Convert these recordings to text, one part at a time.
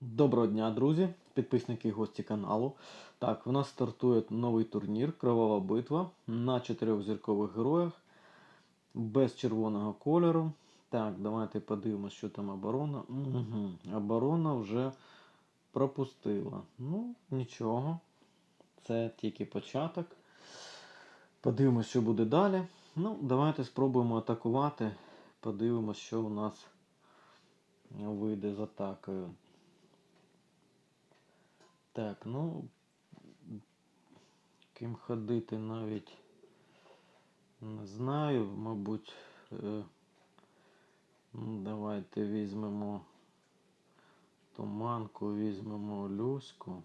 Доброго дня, друзі, підписники і гості каналу. Так, в нас стартує новий турнір Кривава битва на чотирьох зіркових героях без червоного кольору. Так, давайте подивимося, що там оборона. Угу. Оборона вже пропустила. Ну, нічого. Це тільки початок. Подивимося, що буде далі. Ну, давайте спробуємо атакувати. Подивимося, що у нас вийде з атакою. Так, ну ким ходити навіть не знаю, мабуть. Е, ну, давайте візьмемо туманку, візьмемо люську.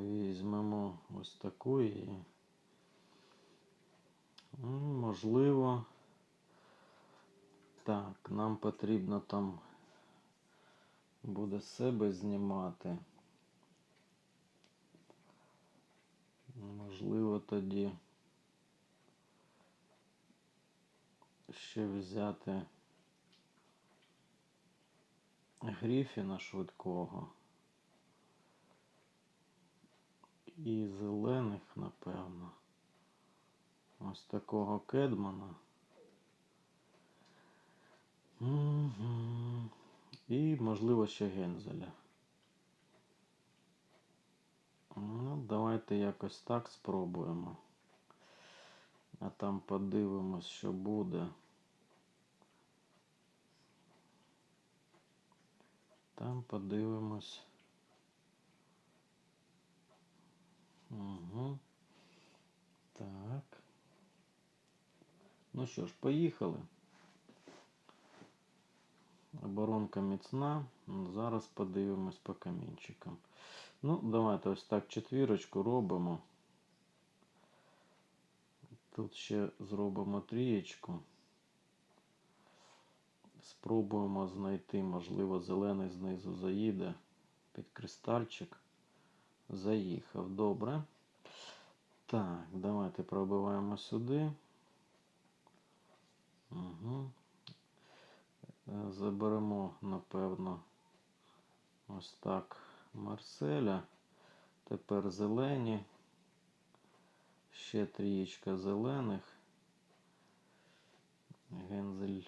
Візьмемо ось таку і ну, можливо. Так, нам потрібно там буде себе знімати. Можливо, тоді ще взяти Гріфіна швидкого. І зелених, напевно. Ось такого кедмана. Угу. І, можливо, ще гензеля. Ну, давайте якось так спробуємо. А там подивимось, що буде. Там подивимось. Угу. Так. Ну що ж, поїхали. Оборонка міцна. Зараз подивимось по камінчикам. Ну, давайте ось так четвірочку робимо. Тут ще зробимо трієчку. Спробуємо знайти, можливо, зелений знизу заїде під кристальчик. Заїхав. Добре. Так, давайте пробиваємо сюди. Угу. Заберемо, напевно, ось так Марселя. Тепер зелені. Ще трієчка зелених. Гензель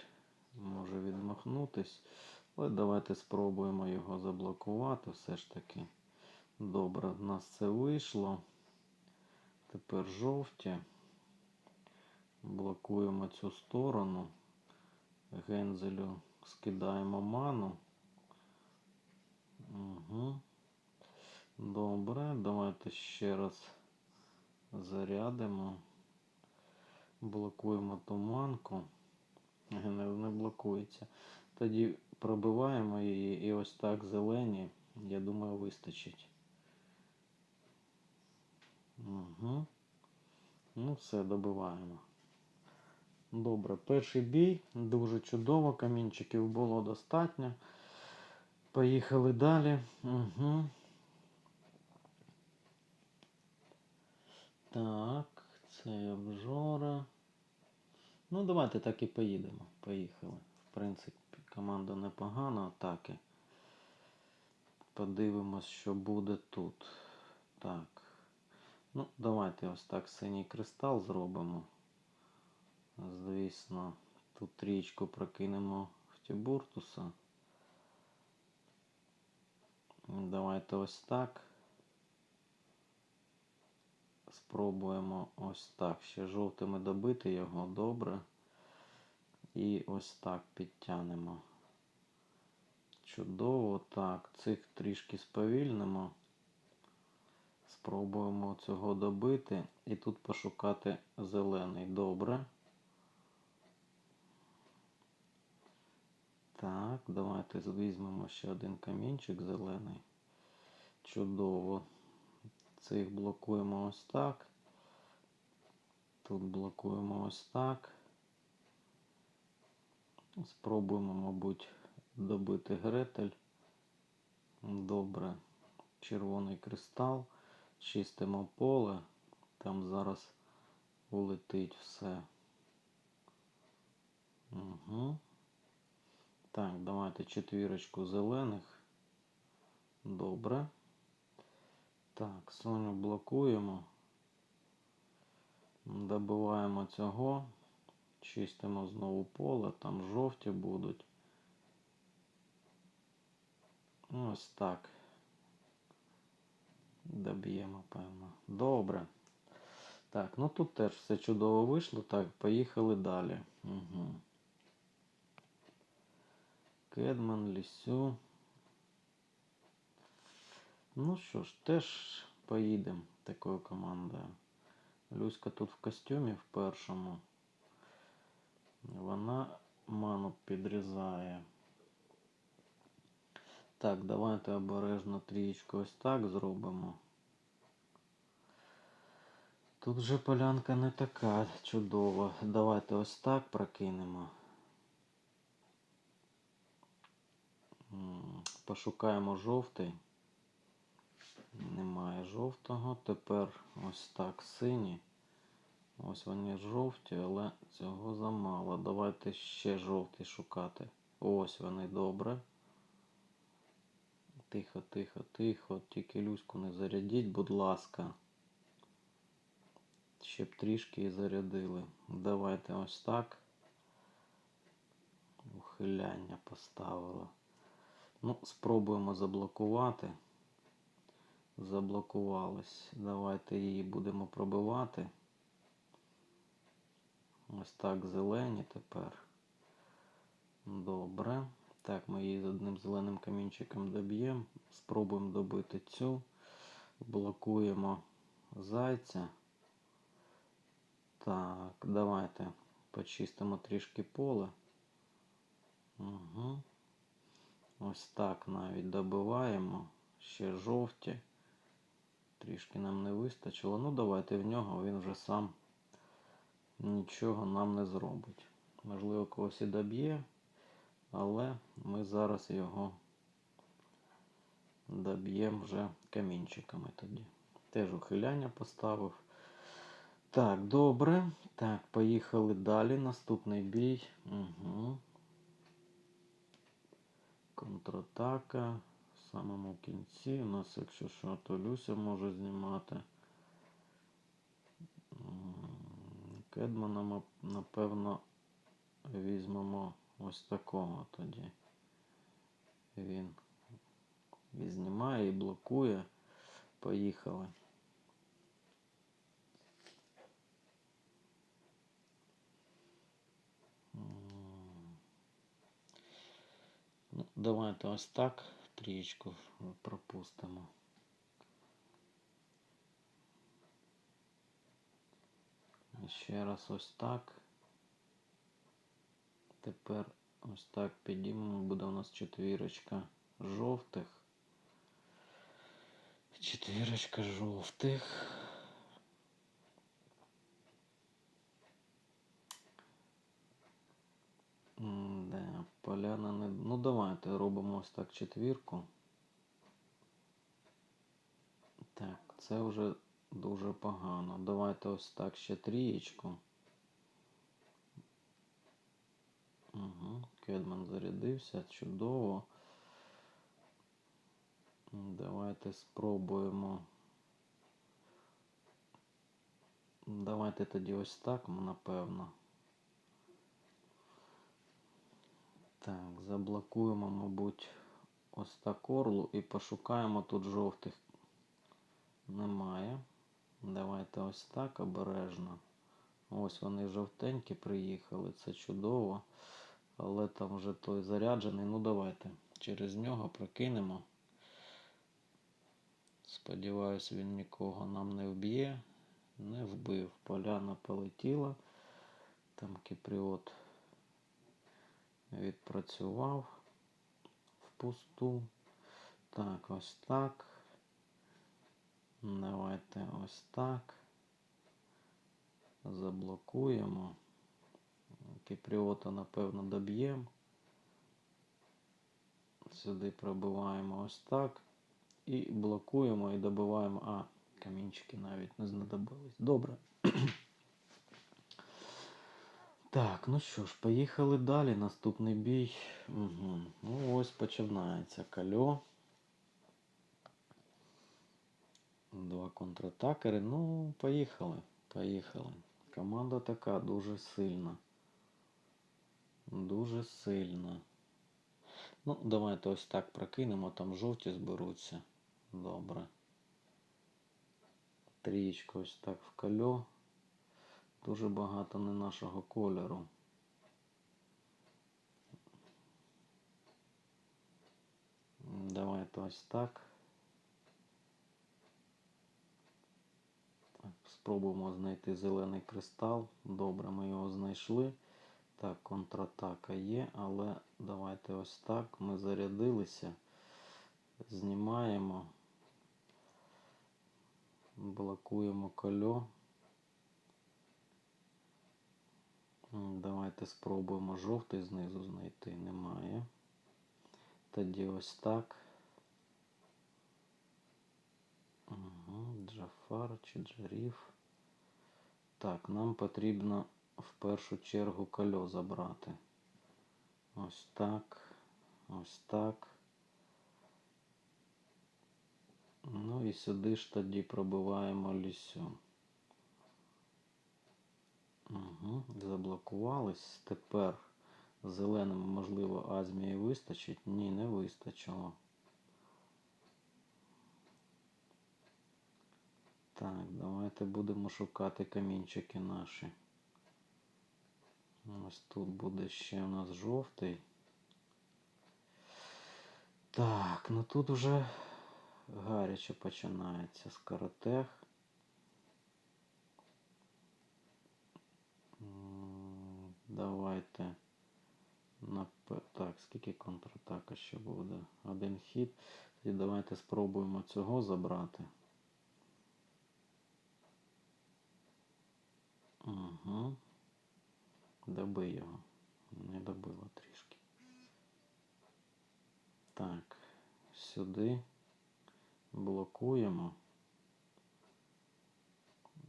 може відмахнутись. Але давайте спробуємо його заблокувати все ж таки. Добре, в нас це вийшло. Тепер жовті. Блокуємо цю сторону. Гензелю скидаємо ману. Угу. Добре, давайте ще раз зарядимо. Блокуємо туманку. Не, не блокується. Тоді пробиваємо її і ось так зелені, я думаю, вистачить. Угу. Ну, все, добиваємо. Добре, перший бій, дуже чудово, камінчиків було достатньо. Поїхали далі. Угу. Так, це обжора. Ну, давайте так і поїдемо. Поїхали. В принципі, команда непогана, атаки. Подивимось, що буде тут. Так. Ну, давайте ось так синій кристал зробимо. Звісно, тут трічку прокинемо в Тібуртуса. Давайте ось так. Спробуємо ось так. Ще жовтими добити його добре. І ось так підтягнемо. Чудово. Так, цих трішки сповільнимо. Спробуємо цього добити. І тут пошукати зелений. Добре. Так, давайте візьмемо ще один камінчик зелений. Чудово. Цих блокуємо ось так. Тут блокуємо ось так. Спробуємо, мабуть, добити гретель. Добре. Червоний кристал. Чистимо поле. Там зараз улетить все. Угу. Так, давайте четвірочку зелених. Добре. Так, Соню блокуємо. Добиваємо цього. Чистимо знову поле, там жовті будуть. Ось так. Доб'ємо, певно. Добре. Так, ну тут теж все чудово вийшло. Так, поїхали далі. Угу. Кедман, Лісю. Ну що ж, теж поїдемо такою командою. Люська тут в костюмі в першому. Вона ману підрізає. Так, давайте обережно трієчку ось так зробимо. Тут вже полянка не така чудова. Давайте ось так прокинемо. Пошукаємо жовтий. Немає жовтого. Тепер ось так сині. Ось вони жовті, але цього замало. Давайте ще жовтий шукати. Ось вони добре. Тихо, тихо, тихо. Тільки люську не зарядіть, будь ласка. Ще б трішки і зарядили. Давайте ось так. Ухиляння поставила. Ну, спробуємо заблокувати. Заблокувались. Давайте її будемо пробивати. Ось так зелені тепер. Добре. Так, ми її з одним зеленим камінчиком доб'ємо. Спробуємо добити цю. Блокуємо зайця. Так, давайте почистимо трішки поле. Угу. Ось так навіть добиваємо. Ще жовті. Трішки нам не вистачило. Ну, давайте в нього, він вже сам нічого нам не зробить. Можливо, когось і доб'є, але ми зараз його доб'ємо вже камінчиками тоді. Теж ухиляння поставив. Так, добре. Так, поїхали далі. Наступний бій. Угу. Контратака. В самому кінці. У нас, якщо що, то Люся може знімати. Кедмана, напевно, візьмемо ось такого тоді. Він і знімає, і блокує. Поїхали. Давайте ось так трієчку пропустимо. Ще раз ось так. Тепер ось так підіймемо. Буде у нас четвірочка жовтих. Четвірочка жовтих. Поляна не. Ну давайте робимо ось так четвірку. Так, це вже дуже погано. Давайте ось так ще трієчку. Угу. Кедман зарядився, чудово. Давайте спробуємо. Давайте тоді ось так, напевно. Так, заблокуємо, мабуть, ось так орлу і пошукаємо тут жовтих. Немає. Давайте ось так обережно. Ось вони жовтенькі приїхали, це чудово. Але там вже той заряджений. Ну давайте через нього прокинемо. Сподіваюсь, він нікого нам не вб'є. Не вбив. Поляна полетіла. Там кіпріот відпрацював впусту. Так, ось так. Давайте ось так. Заблокуємо. Кіпріота, напевно, доб'ємо. Сюди пробиваємо ось так. І блокуємо і добиваємо. А, камінчики навіть не знадобились. Добре. Так, ну що ж, поїхали далі. Наступний бій. Угу. Ну ось починається кальо. Два контратакери. Ну, поїхали. Поїхали. Команда така дуже сильна. Дуже сильна. Ну, давайте ось так прокинемо, там жовті зберуться. Добре. Трієчка ось так в кальо. Дуже багато не нашого кольору. Давайте ось так. Спробуємо знайти зелений кристал. Добре, ми його знайшли. Так, контратака є, але давайте ось так. Ми зарядилися. Знімаємо. Блокуємо кольо. Давайте спробуємо жовтий знизу знайти. Немає. Тоді ось так. Угу, Джафар чи Джаріф. Так, нам потрібно в першу чергу кольо забрати. Ось так. Ось так. Ну і сюди ж тоді пробиваємо лісю. Угу, заблокувались. Тепер зеленим, можливо, Азмії вистачить? Ні, не вистачило. Так, давайте будемо шукати камінчики наші. Ось тут буде ще у нас жовтий. Так, ну тут вже гаряче починається скоротех. Давайте. На так, скільки контратака ще буде? Один хід. Тоді давайте спробуємо цього забрати. Угу. Доби його. Не добило трішки. Так, сюди блокуємо.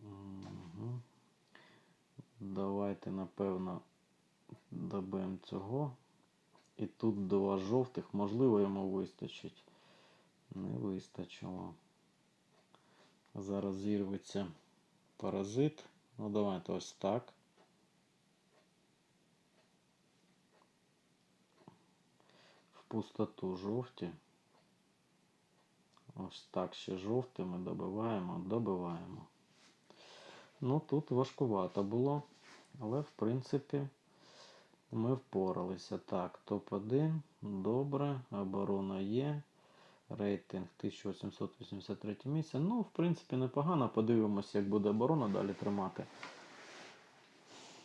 Угу. Давайте, напевно, добимо цього. І тут два жовтих, можливо, йому вистачить. Не вистачило. Зараз зірветься паразит. Ну, давайте ось так. В пустоту жовті. Ось так ще жовтими добиваємо, добиваємо. Ну, тут важкувато було, але в принципі ми впоралися. Так, топ-1, добре, оборона є. Рейтинг 1883 місце. Ну, в принципі, непогано. Подивимося, як буде оборона далі тримати.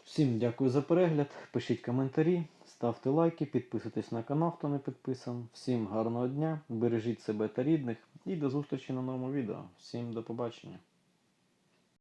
Всім дякую за перегляд. Пишіть коментарі, ставте лайки, підписуйтесь на канал, хто не підписаний. Всім гарного дня, бережіть себе та рідних і до зустрічі на новому відео. Всім до побачення.